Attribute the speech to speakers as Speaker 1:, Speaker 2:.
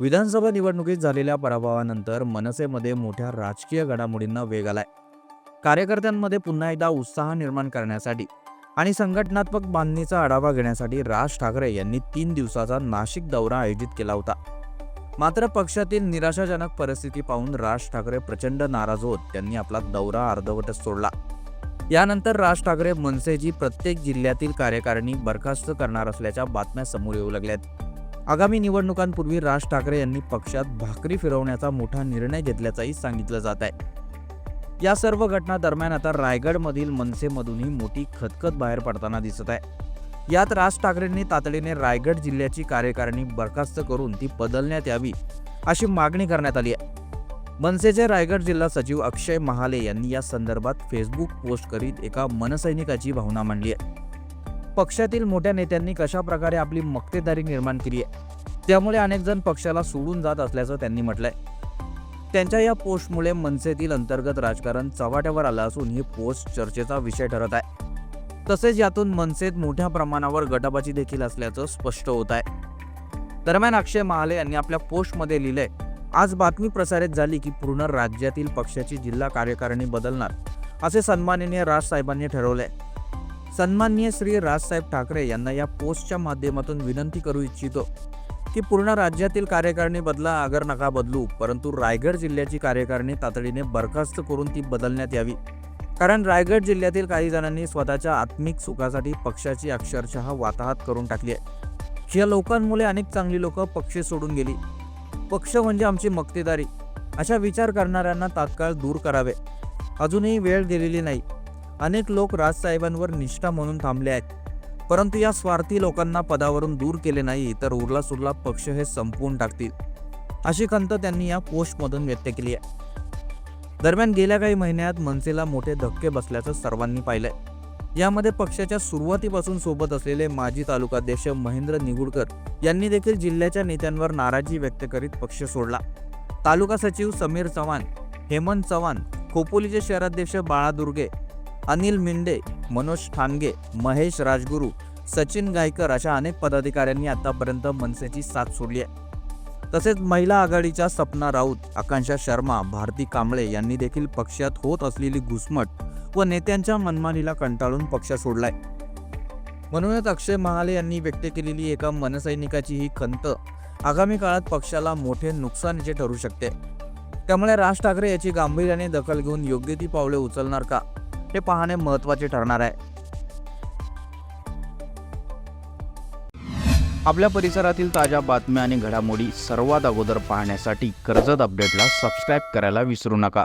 Speaker 1: विधानसभा निवडणुकीत झालेल्या पराभवानंतर मनसेमध्ये मोठ्या राजकीय घडामोडींना वेग आलाय. कार्यकर्त्यांमध्ये पुन्हा एकदा उत्साह निर्माण करण्यासाठी आणि संघटनात्मक बांधणीचा आढावा घेण्यासाठी राज ठाकरे यांनी तीन दिवसाचा नाशिक दौरा आयोजित केला होता. मात्र पक्षातील निराशाजनक परिस्थिती पाहून राज ठाकरे प्रचंड नाराज होत त्यांनी आपला दौरा अर्धवटच सोडला. यानंतर राज ठाकरे मनसेची प्रत्येक जिल्ह्यातील कार्यकारिणी बरखास्त करणार असल्याच्या बातम्या समोर येऊ लागल्यात. आगामी निवडणुकांपूर्वी राज ठाकरे यांनी पक्षात भाकरी फिरवण्याचा मोठा निर्णय घेतल्याचंही सांगितलं जात आहे. या सर्व घटना दरम्यान आता रायगडमधील मनसेमधूनही मोठी खतखत बाहेर पडताना दिसत आहे. यात राज ठाकरेंनी तातडीने रायगड जिल्ह्याची कार्यकारिणी बरखास्त करून ती बदलण्यात यावी अशी मागणी करण्यात आली आहे. मनसेचे रायगड जिल्हा सचिव अक्षय महाले यांनी या संदर्भात फेसबुक पोस्ट करीत एका मनसैनिकाची भावना मांडली आहे. पक्षातील मोठ्या नेत्यांनी कशा प्रकारे आपली मक्तेदारी निर्माण केली आहे? त्यामुळे अनेक जण पक्षाला सोडून जात असल्याचं त्यांनी म्हटलंय. त्यांच्या या पोस्टमुळे मनसेतील अंतर्गत राजकारण चव्हाट्यावर आलं असून ही पोस्ट चर्चेचा विषय ठरत आहे. तसेच यातून मनसेत मोठ्या प्रमाणावर गटाबाजी देखील असल्याचं स्पष्ट होत आहे. दरम्यान अक्षय महाले यांनी आपल्या पोस्टमध्ये लिहिलंय आज बातमी प्रसारित झाली की पूर्ण राज्यातील पक्षाची जिल्हा कार्यकारिणी बदलणार असे सन्माननीय राजसाहेबांनी ठरवले सन्माननीय श्री राजसाहेब ठाकरे यांना या पोस्टच्या माध्यमातून विनंती करू इच्छितो की पूर्ण राज्यातील कार्यकारिणी बदला आगर नका बदलू परंतु रायगड जिल्ह्याची कार्यकारिणी तातडीने बरखास्त करून ती बदलण्यात यावी. कारण रायगड जिल्ह्यातील काही जणांनी स्वतःच्या आत्मिक सुखासाठी पक्षाची अक्षरशः वाताहत करून टाकली आहे. या लोकांमुळे अनेक चांगली लोक पक्ष सोडून गेली. पक्ष म्हणजे आमची मक्तेदारी. अशा विचार करणाऱ्यांना तात्काळ दूर करावे. अजूनही वेळ दिलेली नाही. अनेक लोक राजसाहेबांवर निष्ठा म्हणून थांबले आहेत. परंतु या स्वार्थी लोकांना पदावरून दूर केले नाही तर उरला सुरला पक्ष हे संपवून टाकतील. अशी खंत त्यांनी या पोस्टमधून व्यक्त केली आहे. दरम्यान गेल्या काही महिन्यात मनसेला मोठे धक्के बसल्याचं सर्वांनी पाहिलंय. यामध्ये पक्षाच्या सुरुवातीपासून सोबत असलेले माजी तालुकाध्यक्ष महेंद्र निगुडकर यांनी देखील जिल्ह्याच्या नेत्यांवर नाराजी व्यक्त करीत पक्ष सोडला. तालुका सचिव समीर चव्हाण हेमंत चव्हाण खोपोलीचे शहराध्यक्ष बाळा दुर्गे अनिल मिंडे मनोज ठांगे महेश राजगुरू सचिन गायकर अशा अनेक पदाधिकाऱ्यांनी आतापर्यंत मनसेची साथ सोडली आहे. तसेच महिला आघाडीच्या सपना राऊत आकांक्षा शर्मा भारती कांबळे यांनी देखील पक्षात होत असलेली घुसमट व नेत्यांच्या मनमानीला कंटाळून पक्ष सोडलाय. म्हणूनच अक्षय महाले यांनी व्यक्त केलेली एका मनसैनिकाची ही खंत आगामी काळात पक्षाला मोठे नुकसानीचे ठरू शकते. त्यामुळे राज ठाकरे याची गांभीर्याने दखल घेऊन योग्य ती पावले उचलणार का? हे पाहणे महत्त्वाचे ठरणार आहे. आपल्या परिसरातील ताज्या बातम्या आणि घडामोडी सर्वात अगोदर पाहण्यासाठी कर्जत अपडेटला सबस्क्राईब करायला विसरू नका.